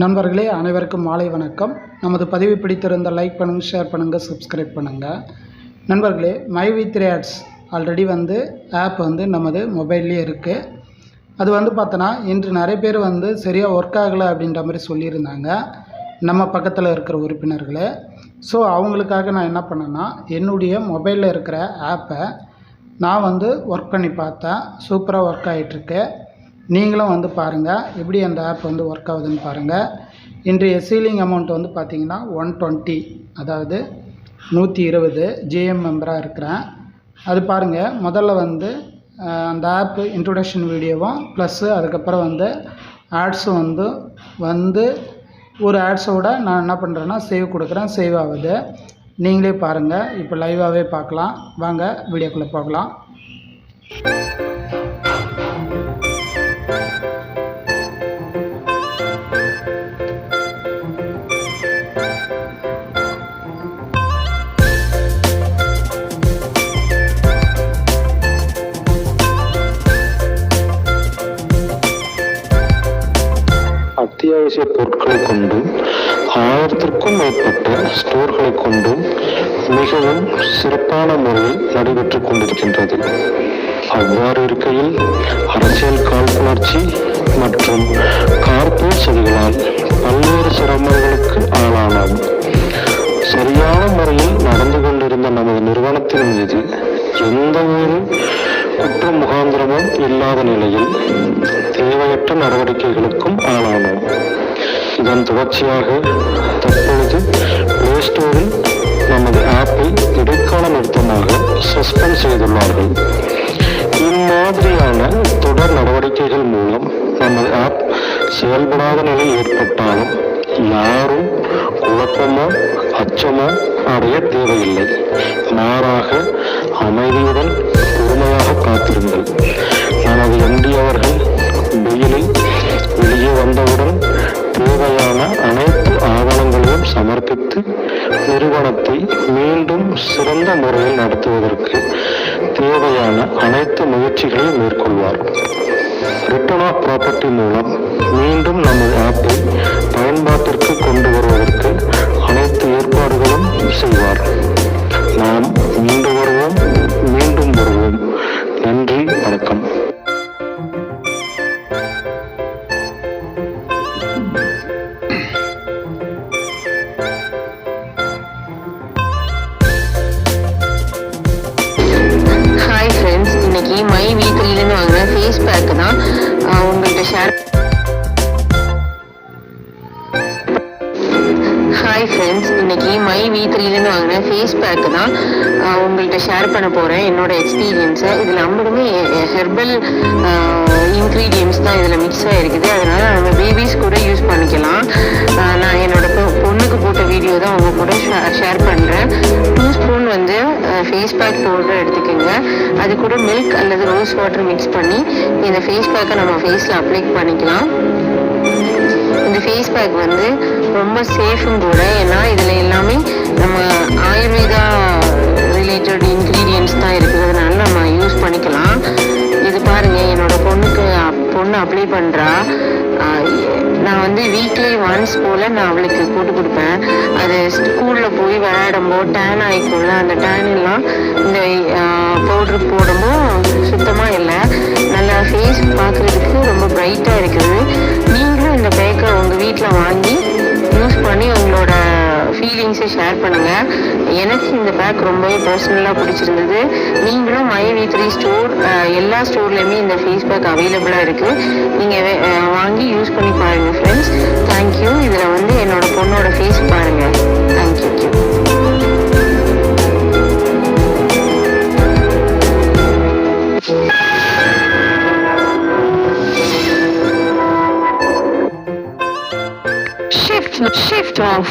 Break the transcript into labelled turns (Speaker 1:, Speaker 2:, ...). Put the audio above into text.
Speaker 1: நண்பர்களே அனைவருக்கும் மாலை வணக்கம். நமது பதிவு பிடித்திருந்த லைக் பண்ணுங்கள் ஷேர் பண்ணுங்கள் சப்ஸ்கிரைப் பண்ணுங்கள் நண்பர்களே My V three Ads already வந்து ஆப் வந்து நமது மொபைல்லே இருக்குது அது வந்து பார்த்தோன்னா இன்று நிறைய பேர் வந்து சரியாக ஒர்க் ஆகலை அப்படின்ற மாதிரி சொல்லியிருந்தாங்க. நம்ம பக்கத்தில் இருக்கிற உறுப்பினர்களே. ஸோ அவங்களுக்காக நான் என்ன பண்ணேன்னா என்னுடைய மொபைலில் இருக்கிற ஆப்பை நான் வந்து ஒர்க் பண்ணி பார்த்தேன். சூப்பராக ஒர்க் ஆகிட்டுருக்கு நீங்களும் வந்து பாருங்கள் எப்படி அந்த ஆப் வந்து ஒர்க் ஆகுதுன்னு பாருங்கள் இன்றைய சீலிங் அமௌண்ட் வந்து பார்த்திங்கன்னா ஒன் டுவெண்ட்டி அதாவது நூற்றி இருபது ஜிஎம் மெம்பராக இருக்கிறேன். அது பாருங்கள் முதல்ல வந்து அந்த ஆப்பு இன்ட்ரொடக்ஷன் வீடியோவும் ப்ளஸ்ஸு அதுக்கப்புறம் வந்து ஆட்ஸும் வந்து வந்து ஒரு ஆட்ஸோட நான் என்ன பண்ணுறேன்னா சேவ் கொடுக்குறேன். சேவ் ஆகுது. நீங்களே பாருங்கள் இப்போ லைவாகவே பார்க்கலாம். வாங்க வீடியோக்குள்ளே போகலாம்.
Speaker 2: அத்தியாவசிய பொருட்களை கொண்டும் ஆயிரத்திற்கும் மேற்பட்ட ஸ்டோர்களை கொண்டும் மிகவும் சிறப்பான முறையில் நடைபெற்றுக் கொண்டிருக்கின்றது. அவ்வாறு இருக்கையில் அரசியல் காழ்ப்புணர்ச்சி மற்றும் கார்ப்பரேட் சதிகளால் பல்வேறு சிரமங்களுக்கு ஆளானோம். சரியான முறையில் நடந்து கொண்டிருந்த நமது நிறுவனத்தின் மீது எந்த ஒரு குற்ற முகாந்திரமும் இல்லாத நிலையில் தேவையற்ற நடவடிக்கைகளுக்கு அதன் தொடர்ச்சியாக தற்பொழுது பிளே ஸ்டோரில் நமது ஆப்பை இடைக்கால நிறுத்தமாக சஸ்பெண்ட் செய்துள்ளார்கள். இம்மாதிரியான தொடர் நடவடிக்கைகள் மூலம் நமது ஆப் செயல்படாத நிலை ஏற்பட்டாலும் யாரும் குழப்பமோ அச்சமோ அடைய தேவையில்லை. மாறாக அமைதியுடன் பொறுமையாக காத்திருங்கள். நமது எம்டி அவர்கள் ஆவணங்களையும் நிறுவனத்தை மீண்டும் சிறந்த முறையில் நடத்துவதற்கு தேவையான அனைத்து முயற்சிகளையும் மேற்கொள்வார். ரிட்டர்ன் ஆஃப் ப்ராப்பர்ட்டி மூலம் மீண்டும் நமது
Speaker 3: ஆப் ஃபேஸ் பேக் தான் உங்கள்கிட்ட ஷேர் ஹாய் ஃப்ரெண்ட்ஸ் இன்னைக்கு மை வீக்லிலேருந்து வாங்கின ஃபேஸ் பேக் தான் உங்கள்கிட்ட ஷேர் பண்ண போகிறேன் என்னோட எக்ஸ்பீரியன்ஸை இதில் ஐம்பதுமே ஹெர்பல் இன்க்ரீடியன்ஸ் தான் இதில் மிக்ஸ் ஆகிருக்குது அதனால நம்ம பேபிஸ் கூட யூஸ் பண்ணிக்கலாம். நான் என்னோட ஏதோ அவங்க உங்க கூட ஷேர் பண்ணுறேன் டூ ஸ்பூன் வந்து ஃபேஸ் பேக் பவுடர் எடுத்துக்கோங்க. அது கூட மில்க் அல்லது ரோஸ் வாட்டர் மிக்ஸ் பண்ணி இந்த ஃபேஸ் பேக்கை நம்ம ஃபேஸில் அப்ளை பண்ணிக்கலாம். இந்த ஃபேஸ் பேக் வந்து ரொம்ப சேஃபும் கூட. ஏன்னா இதில் எல்லாமே நம்ம ஆயுர்வேதா ரிலேட்டட் இன்க்ரீடியன்ஸ் தான் இருக்கிறதுனால நம்ம யூஸ் பண்ணிக்கலாம். இது பாருங்க என்னோட பொண்ணுக்கு பொண்ணு அப்ளை பண்ணுறா நான் வந்து வீக்லி ஒன்ஸ் போல் நான் அவளுக்கு போட்டு கொடுப்பேன். அது ஸ்கூலில் போய் விளையாடும்போது டேன் ஆகிக்கும்ல அந்த டேன் எல்லாம் இந்த பவுட்ரு போடும்போது சுத்தமாக இல்லை. நல்லா ஃபேஸ் பார்க்குறதுக்கு ரொம்ப ப்ரைட்டாக இருக்குது. நீங்களும் இந்த பேக்கை உங்கள் வீட்டில் வாங்கி யூஸ் பண்ணி உங்களோட ஃபீலிங்ஸை ஷேர் பண்ணுங்கள் எனக்கு இந்த பேக் ரொம்பவே பர்சனலாக பிடிச்சிருந்தது. நீங்களும் மை வி த்ரீ ஸ்டோர் எல்லா ஸ்டோர்லேயுமே இந்த ஃபேஸ் பேக் அவைலபிளாக இருக்குது நீங்கள் பொண்ணோட ஃபேஸ் பாருங்கள் தேங்க்யூ Shift, shift off.